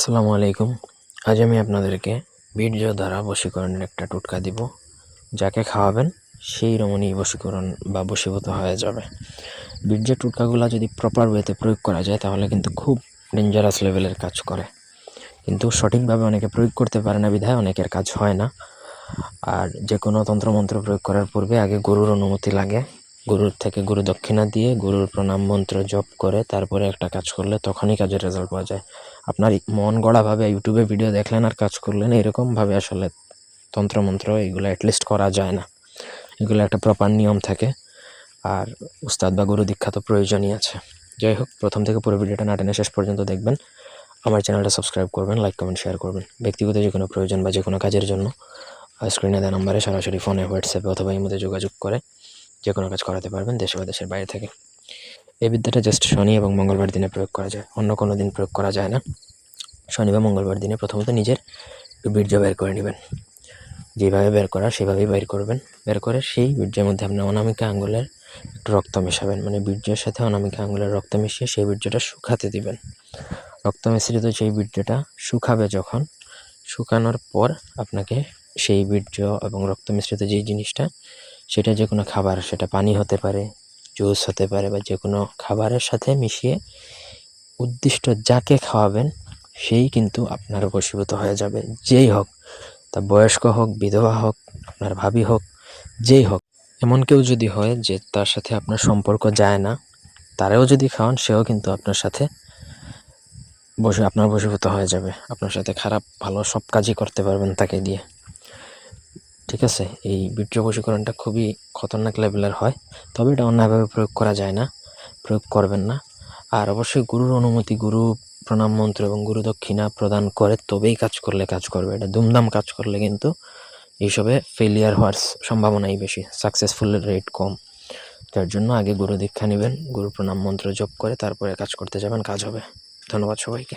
আসসালামু আলাইকুম। আজ আমি আপনাদেরকে বীর্য দ্বারা বশীকরণের একটা টোটকা দিব। যাকে খাওয়াবেন সেই রমণী বশীকরণ বা বশীভূত হয়ে যাবে। বীর্যের টোটকাগুলো যদি প্রপার ওয়েতে প্রয়োগ করা যায়, তাহলে কিন্তু খুব ডেঞ্জারাস লেভেলের কাজ করে। কিন্তু সঠিকভাবে অনেকে প্রয়োগ করতে পারে না, বিধায় অনেকের কাজ হয় না। আর যে কোনো তন্ত্রমন্ত্র প্রয়োগ করার পূর্বে আগে গরুর অনুমতি লাগে। গরুর থেকে গরু দক্ষিণা দিয়ে গরুর প্রণাম মন্ত্র জপ করে তারপরে একটা কাজ করলে তখনই কাজের রেজাল্ট পাওয়া যায়। আপনার মন গড়াভাবে ইউটিউবে ভিডিও দেখলেন আর কাজ করলেন, এরকমভাবে আসলে তন্ত্রমন্ত্র এগুলো অ্যাটলিস্ট করা যায় না। এগুলো একটা প্রপার নিয়ম থাকে। আর উস্তাদ বা গুরু দীক্ষা তো প্রয়োজনই আছে। যাই হোক, প্রথম থেকে পুরো ভিডিওটা না টেনে শেষ পর্যন্ত দেখবেন। আমার চ্যানেলটা সাবস্ক্রাইব করবেন লাইক কমেন্ট শেয়ার করবেন। ব্যক্তিগত যে কোনো প্রয়োজন বা যে কোনো কাজের জন্য স্ক্রিনে দেওয়া নাম্বারে সরাসরি ফোনে হোয়াটসঅ্যাপে অথবা এই মধ্যে যোগাযোগ করে। যে কোনো কাজ করাতে পারবেন দেশে বা দেশের বাইরে থেকে। এই বিদ্যাটা জাস্ট শনি এবং মঙ্গলবার দিনে প্রয়োগ করা যায়। অন্য কোনো দিন প্রয়োগ করা যায় না। শনি বা মঙ্গলবার দিনে প্রথমত নিজের বীর্য বের করে নেবেন। যেভাবে বের করা সেভাবেই বের করবেন। বের করে সেই বীর্যের মধ্যে আপনি অনামিকা আঙ্গুলের একটু রক্ত মেশাবেন। মানে বীর্যের সাথে অনামিকা আঙ্গুলের রক্ত মিশিয়ে সেই বীর্যটা শুকাতে দিবেন। রক্ত মিশ্রিত সেই বীর্যটা শুকাবে যখন, শুকানোর পর আপনাকে সেই বীর্য এবং রক্ত মিশ্রিত যেই জিনিসটা সেটা যে কোনো খাবার, সেটা পানি হতে পারে, জুস হতে পারে বা যে কোনো খাবারের সাথে মিশিয়ে উদ্দিষ্ট যাকে খাওয়াবেন, সেই কিন্তু আপনার বশীভূত হয়ে যাবে। যেই হোক, তা বয়স্ক হোক, বিধবা হোক, আপনার ভাবি হোক, যেই হোক। এমন কেউ যদি হয় যে তার সাথে আপনার সম্পর্ক যায় না, তারাও যদি খাওয়ান, সেও কিন্তু আপনার সাথে বসে, আপনার বশীভূত হয়ে যাবে। আপনার সাথে খারাপ, ভালো সব কাজই করতে পারবেন তাকে দিয়ে। ঠিক আছে, এই বীর্য বশীকরণটা খুবই খতরনাক লেভেলের হয়, তবে এটা অন্যায়ভাবে প্রয়োগ করা যায় না, প্রয়োগ করবেন না। আর অবশ্যই গুরুর অনুমতি, গুরু প্রণাম মন্ত্র এবং গুরু দক্ষিণা প্রদান করে, তবেই কাজ করলে কাজ করবে। এটা দুমদাম কাজ করলে কিন্তু এইসবে ফেলিয়ার হওয়ার সম্ভাবনাই বেশি সাকসেসফুলের রেট কম। যার জন্য আগে গুরু দীক্ষা নেবেন, গুরু প্রণাম মন্ত্র জপ করে তারপরে কাজ করতে যাবেন, কাজ হবে। ধন্যবাদ সবাইকে।